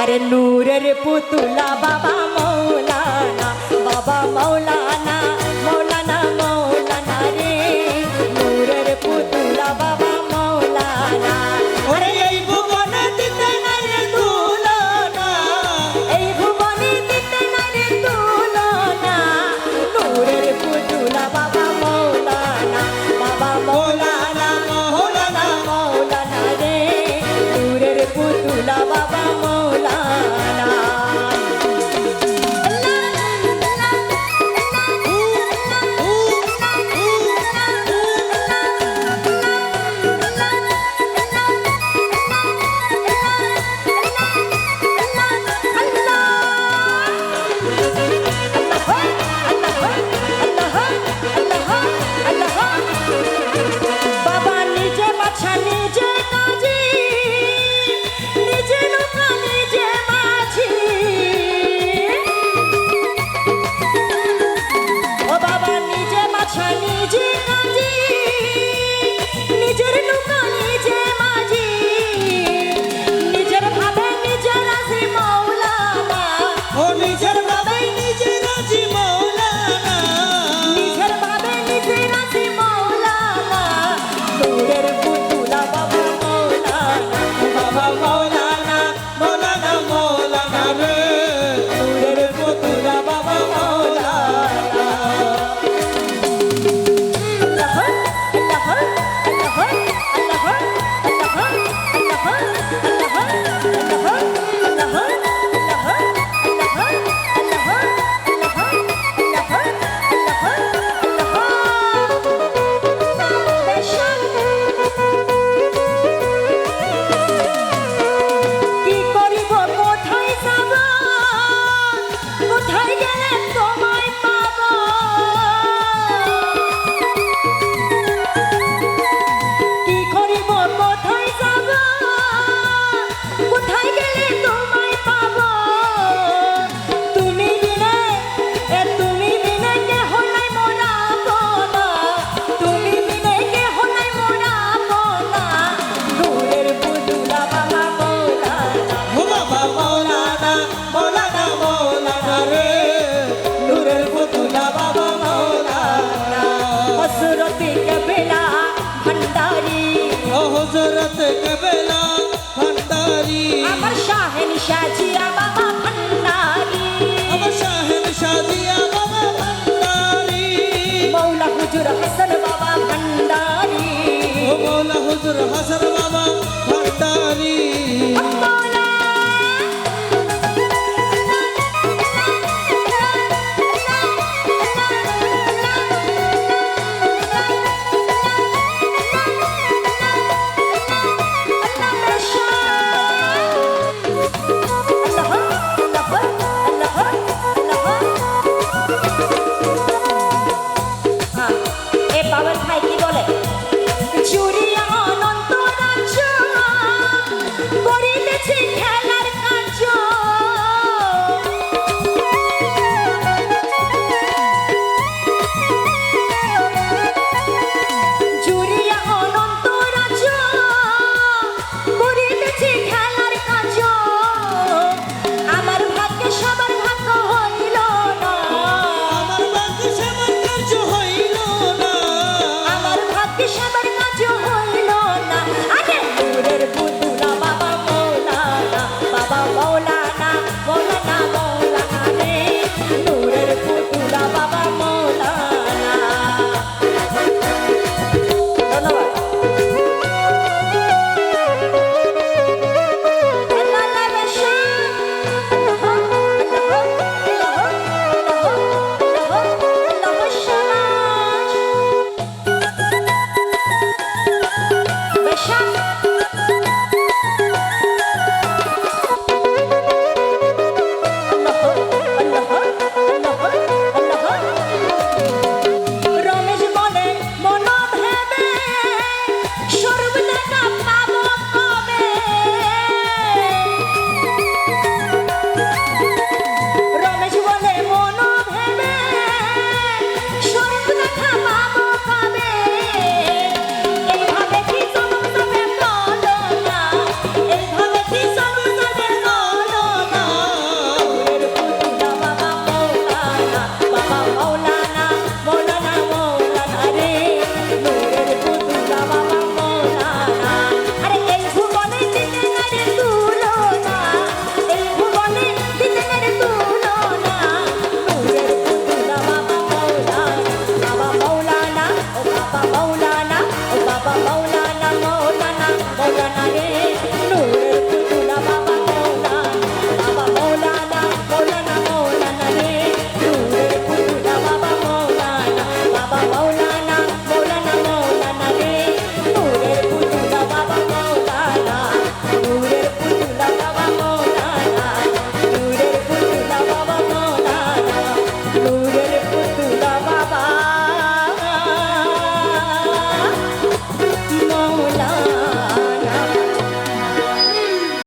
আরে নূরের পুতুলা বাবা নিজে বাছা হজরত কবেলা ভান্ডারি। আমার শাহেন শাজিয়া বাবা ভান্ডারি। আমার শাহেন শাজিয়া বাবা ভান্ডারি। মৌলা হুজুর হাসান বাবা ভান্ডারি। ও মৌলা হুজুর হাসান Boy.